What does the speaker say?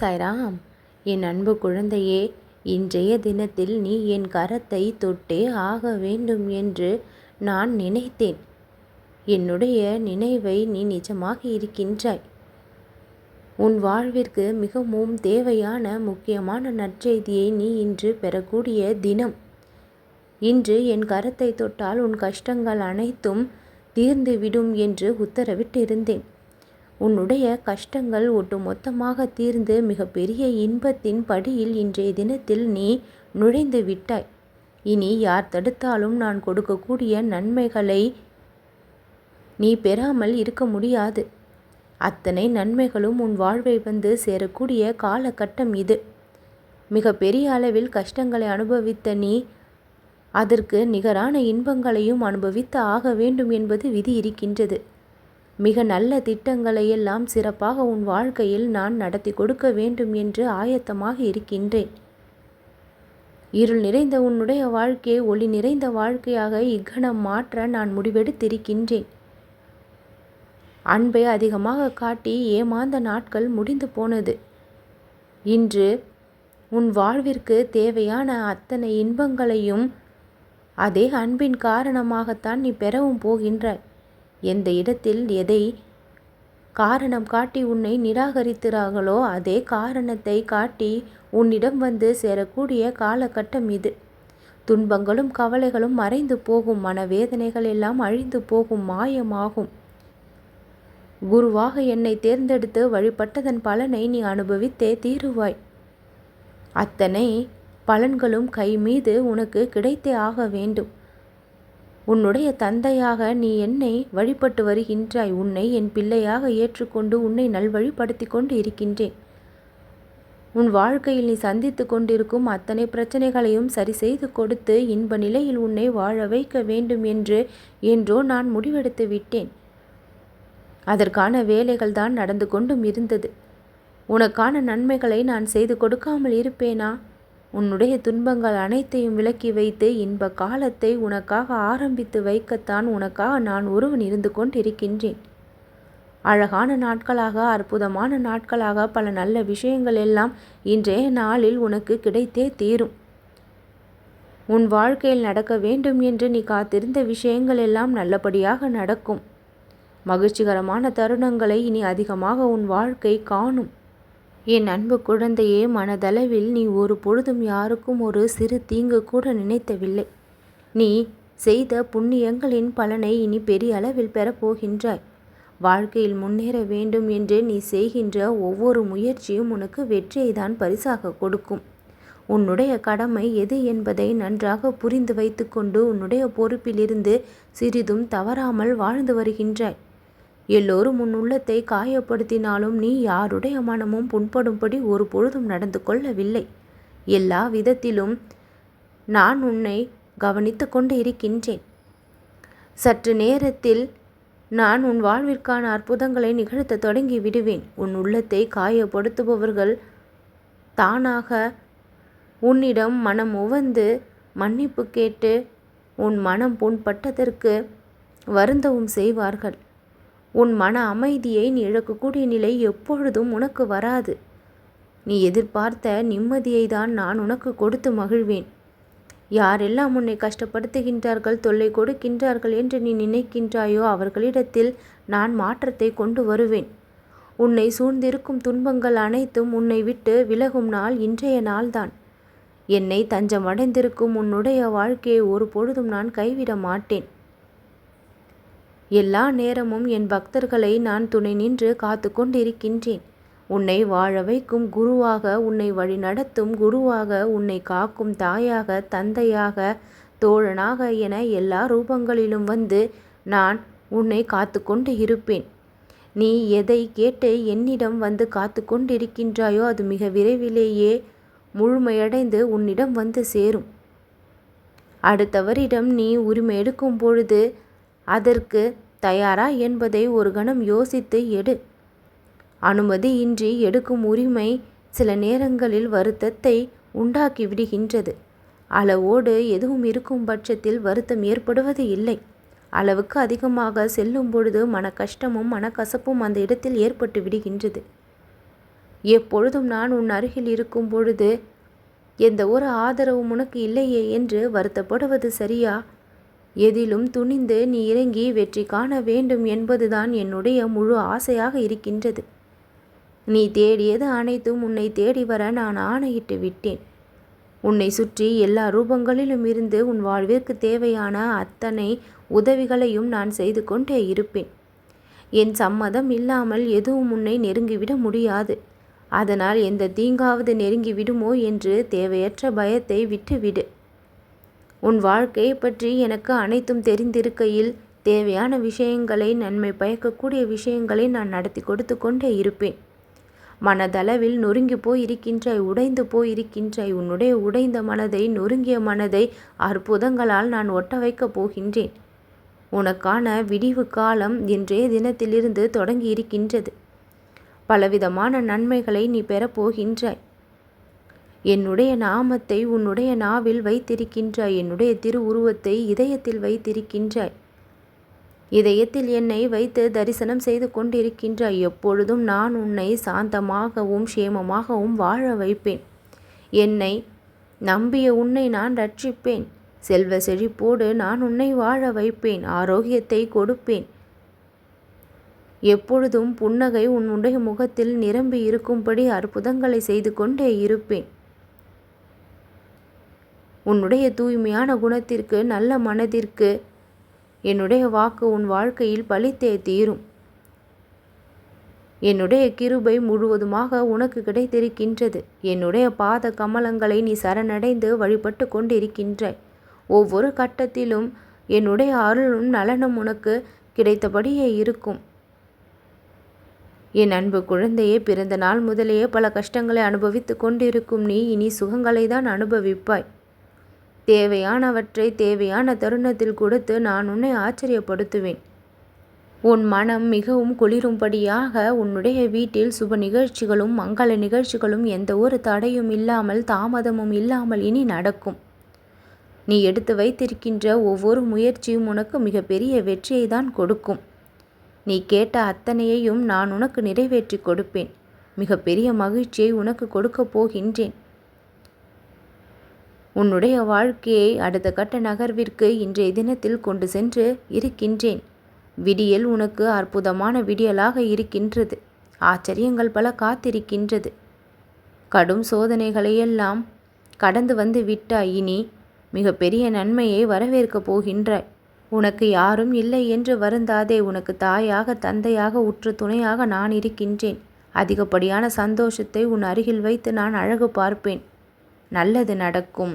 சாய்ராம் என் அன்பு குழந்தையே இன்றைய தினத்தில் நீ என் கரத்தை தொட்டே ஆக வேண்டும் என்று நான் நினைத்தேன். என்னுடைய நினைவை நீ நிஜமாக இருக்கின்றாய். உன் வாழ்விற்கு மிகவும் தேவையான முக்கியமான நற்செய்தியை நீ இன்று பெறக்கூடிய தினம். இன்று என் கரத்தை தொட்டால் உன் கஷ்டங்கள் அனைத்தும் தீர்ந்துவிடும் என்று உத்தரவிட்டிருந்தேன். உன்னுடைய கஷ்டங்கள் ஒட்டுமொத்தமாக தீர்ந்து மிகப்பெரிய இன்பத்தின் படியில் இன்றைய தினத்தில் நீ நுழைந்து விட்டாய். இனி யார் தடுத்தாலும் நான் கொடுக்கக்கூடிய நன்மைகளை நீ பெறாமல் இருக்க முடியாது. அத்தனை நன்மைகளும் உன் வாழ்வை வந்து சேரக்கூடிய காலகட்டம் இது. மிகப்பெரிய அளவில் கஷ்டங்களை அனுபவித்த நீ அதற்கு நிகரான இன்பங்களையும் அனுபவித்து ஆக வேண்டும் என்பது விதி இருக்கின்றது. மிக நல்ல திட்டங்களை எல்லாம் சிறப்பாக உன் வாழ்க்கையில் நான் நடத்தி கொடுக்க வேண்டும் என்று ஆயத்தமாக இருக்கின்றேன். இருள் நிறைந்த உன்னுடைய வாழ்க்கையை ஒளி நிறைந்த வாழ்க்கையாக இக்கணம் மாற்ற நான் முடிவெடுத்திருக்கின்றேன். அன்பை அதிகமாக காட்டி ஏமாந்த நாட்கள் முடிந்து போனது. இன்று உன் வாழ்விற்கு தேவையான அத்தனை இன்பங்களையும் அதே அன்பின் காரணமாகத்தான் நீ பெறவும் போகின்றாய். எந்த இடத்தில் எதை காரணம் காட்டி உன்னை நிராகரித்தார்களோ அதே காரணத்தை காட்டி உன்னிடம் வந்து சேரக்கூடிய காலகட்டம் இது. துன்பங்களும் கவலைகளும் மறைந்து போகும் மனவேதனைகள் எல்லாம் அழிந்து போகும் மாயமாகும். குருவாக என்னை தேர்ந்தெடுத்து வழிபட்டதன் பலனை நீ அனுபவித்தே தீருவாய். அத்தனை பலன்களும் கை மீது உனக்கு கிடைத்தே ஆக வேண்டும். உன்னுடைய தந்தையாக நீ என்னை வழிபட்டு வருகின்றாய். உன்னை என் பிள்ளையாக ஏற்றுக்கொண்டு உன்னை நல்வழிப்படுத்தி கொண்டு இருக்கின்றேன் உன் வாழ்க்கையில் நீ சந்தித்து கொண்டிருக்கும் அத்தனை பிரச்சனைகளையும் சரி செய்து கொடுத்து இன்ப நிலையில் உன்னை வாழ வைக்க வேண்டும் என்று என்றோ நான் முடிவெடுத்து விட்டேன். அதற்கான வேலைகள் தான் நடந்து கொண்டும் இருந்தது. உனக்கான நன்மைகளை நான் செய்து கொடுக்காமல் இருப்பேனா? உன்னுடைய துன்பங்கள் அனைத்தையும் விலக்கி வைத்து இன்ப காலத்தை உனக்காக ஆரம்பித்து வைக்கத்தான் உனக்காக நான் ஒருவன் இருந்து கொண்டிருக்கின்றேன். அழகான நாட்களாக அற்புதமான நாட்களாக பல நல்ல விஷயங்கள் எல்லாம் இன்றைய நாளில் உனக்கு கிடைத்தே தீரும். உன் வாழ்க்கையில் நடக்க வேண்டும் என்று நீ காத்திருந்த விஷயங்கள் எல்லாம் நல்லபடியாக நடக்கும். மகிழ்ச்சிகரமான தருணங்களை இனி அதிகமாக உன் வாழ்க்கை காணும். என் அன்பு குழந்தையே மனதளவில் நீ ஒரு பொழுதும் யாருக்கும் ஒரு சிறு தீங்கு கூட நினைத்தவில்லை. நீ செய்த புண்ணியங்களின் பலனை இனி பெரிய அளவில் பெறப்போகின்றாய் வாழ்க்கையில் முன்னேற வேண்டும் என்று நீ செய்கின்ற ஒவ்வொரு முயற்சியும் உனக்கு வெற்றியை தான் பரிசாக கொடுக்கும். உன்னுடைய கடமை எது என்பதை நன்றாக புரிந்து வைத்துக்கொண்டு உன்னுடைய பொறுப்பிலிருந்து சிறிதும் தவறாமல் வாழ்ந்து வருகின்றாய். எல்லோரும் உன் உள்ளத்தை காயப்படுத்தினாலும் நீ யாருடைய மனமும் புண்படும்படி ஒரு பொழுதும் நடந்து கொள்ளவில்லை. எல்லா விதத்திலும் நான் உன்னை கவனித்து கொண்டு இருக்கின்றேன். சற்று நேரத்தில் நான் உன் வாழ்விற்கான அற்புதங்களை நிகழ்த்த தொடங்கி விடுவேன். உன் உள்ளத்தை காயப்படுத்துபவர்கள் தானாக உன்னிடம் மனம் உவந்து மன்னிப்பு கேட்டு உன் மனம் புண்பட்டதற்கு வருந்தவும் செய்வார்கள். உன் மன அமைதியை நீ இழக்கக்கூடிய நிலை எப்பொழுதும் உனக்கு வராது. நீ எதிர்பார்த்த நிம்மதியை தான் நான் உனக்கு கொடுத்து மகிழ்வேன். யாரெல்லாம் உன்னை கஷ்டப்படுத்துகின்றார்கள் தொல்லை கொடுக்கின்றார்கள் என்று நீ நினைக்கின்றாயோ அவர்களிடத்தில் நான் மாற்றத்தை கொண்டு வருவேன். உன்னை சூழ்ந்திருக்கும் துன்பங்கள் அனைத்தும் உன்னை விட்டு விலகும் நாள் இன்றைய நாள்தான். என்னை தஞ்சமடைந்திருக்கும் உன்னுடைய வாழ்க்கையை ஒரு பொழுதும் நான் கைவிட மாட்டேன். எல்லா நேரமும் என் பக்தர்களை நான் துணை நின்று காத்து கொண்டிருக்கின்றேன் உன்னை வாழ வைக்கும் குருவாக உன்னை வழிநடத்தும் குருவாக உன்னை காக்கும் தாயாக தந்தையாக தோழனாக என எல்லா ரூபங்களிலும் வந்து நான் உன்னை காத்து கொண்டு இருப்பேன். நீ எதை கேட்டு என்னிடம் வந்து காத்து கொண்டிருக்கின்றாயோ அது மிக விரைவிலேயே முழுமையடைந்து உன்னிடம் வந்து சேரும். அடுத்தவரிடம் நீ உரிமை எடுக்கும் பொழுது அதற்கு தயாரா என்பதை ஒரு கணம் யோசித்து எடு. அனுமதியின்றி எடுக்கும் உரிமை சில நேரங்களில் வருத்தத்தை உண்டாக்கி விடுகின்றது. அளவோடு எதுவும் இருக்கும் பட்சத்தில் வருத்தம் ஏற்படுவது இல்லை. அளவுக்கு அதிகமாக செல்லும் பொழுது மன கஷ்டமும் மனக்கசப்பும் அந்த இடத்தில் ஏற்பட்டு விடுகின்றது. எப்பொழுதும் நான் உன் அருகில் இருக்கும் பொழுது எந்த ஒரு ஆதரவும் உனக்கு இல்லையே என்று வருத்தப்படுவது சரியா? எதிலும் துணிந்து நீ இறங்கி வெற்றி காண வேண்டும் என்பதுதான் என்னுடைய முழு ஆசையாக இருக்கின்றது. நீ தேடியது அனைத்தும் உன்னை தேடி வர நான் ஆணையிட்டு விட்டேன். உன்னை சுற்றி எல்லா ரூபங்களிலும் இருந்து உன் வாழ்விற்கு தேவையான அத்தனை உதவிகளையும் நான் செய்து கொண்டே இருப்பேன். என் சம்மதம் இல்லாமல் எதுவும் உன்னை நெருங்கிவிட முடியாது. அதனால் எந்த தீங்காவது நெருங்கிவிடுமோ என்று தேவையற்ற பயத்தை விட்டுவிடு. உன் வாழ்க்கையை பற்றி எனக்கு அனைத்தும் தெரிந்திருக்கையில் தேவையான விஷயங்களை நன்மை பயக்கக்கூடிய விஷயங்களை நான் நடத்தி கொடுத்து கொண்டே இருப்பேன். மனதளவில் நொறுங்கி போய் இருக்கின்றாய் உடைந்து போய் இருக்கின்றாய் உன்னுடைய உடைந்த மனதை நொறுங்கிய மனதை அற்புதங்களால் நான் ஒட்ட வைக்கப் போகின்றேன். உனக்கான விடிவு காலம் இன்றைய தினத்திலிருந்து தொடங்கி இருக்கின்றது பலவிதமான நன்மைகளை நீ பெறப்போகின்றாய் என்னுடைய நாமத்தை உன்னுடைய நாவில் வைத்திருக்கின்றாய். என்னுடைய திரு உருவத்தை இதயத்தில் வைத்திருக்கின்றாய். இதயத்தில் என்னை வைத்து தரிசனம் செய்து கொண்டிருக்கின்றாய். எப்பொழுதும் நான் உன்னை சாந்தமாகவும் சேமமாகவும் வாழ வைப்பேன். என்னை நம்பிய உன்னை நான் ரட்சிப்பேன். செல்வ செழிப்போடு நான் உன்னை வாழ வைப்பேன். ஆரோக்கியத்தை கொடுப்பேன். எப்பொழுதும் புன்னகை உன்னுடைய முகத்தில் நிரம்பி இருக்கும்படி அற்புதங்களை செய்து கொண்டே இருப்பேன். உன்னுடைய தூய்மையான குணத்திற்கு நல்ல மனதிற்கு என்னுடைய வாக்கு உன் வாழ்க்கையில் பலித்தே தீரும். என்னுடைய கிருபை முழுவதுமாக உனக்கு கிடைத்திருக்கின்றது. என்னுடைய பாத கமலங்களை நீ சரணடைந்து வழிபட்டு கொண்டிருக்கின்றாய். ஒவ்வொரு கட்டத்திலும் என்னுடைய அருளும் நலனும் உனக்கு கிடைத்தபடியே இருக்கும். என் அன்பு குழந்தையே பிறந்த நாள் முதலே பல கஷ்டங்களை அனுபவித்து கொண்டிருக்கும் நீ இனி சுகங்களை தான் அனுபவிப்பாய். தேவையானவற்றை தேவையான தருணத்தில் கொடுத்து நான் உன்னை ஆச்சரியப்படுத்துவேன். உன் மனம் மிகவும் குளிரும்படியாக உன்னுடைய வீட்டில் சுப நிகழ்ச்சிகளும் மங்கள நிகழ்ச்சிகளும் எந்த ஒரு தடையும் இல்லாமல் தாமதமும் இல்லாமல் இனி நடக்கும். நீ எடுத்து வைத்திருக்கின்ற ஒவ்வொரு முயற்சியும் உனக்கு மிகப்பெரிய வெற்றியை தான் கொடுக்கும். நீ கேட்ட அத்தனையையும் நான் உனக்கு நிறைவேற்றி கொடுப்பேன். மிகப்பெரிய மகிழ்ச்சியை உனக்கு கொடுக்கப் போகின்றேன். உன்னுடைய வாழ்க்கையை அடுத்த கட்ட நகர்விற்கு இன்றைய தினத்தில் கொண்டு சென்று இருக்கின்றேன். விடியல் உனக்கு அற்புதமான விடியலாக இருக்கின்றது. ஆச்சரியங்கள் பல காத்திருக்கின்றது. கடும் சோதனைகளையெல்லாம் கடந்து வந்து விட்டாய். இனி மிகப்பெரிய நன்மையை வரவேற்கப் போகின்றாய். உனக்கு யாரும் இல்லை என்று வருந்தாதே. உனக்கு தாயாக தந்தையாக உற்று துணையாக நான் இருக்கின்றேன். அதிகப்படியான சந்தோஷத்தை உன் அருகில் வைத்து நான் அழகு பார்ப்பேன். நல்லது நடக்கும்.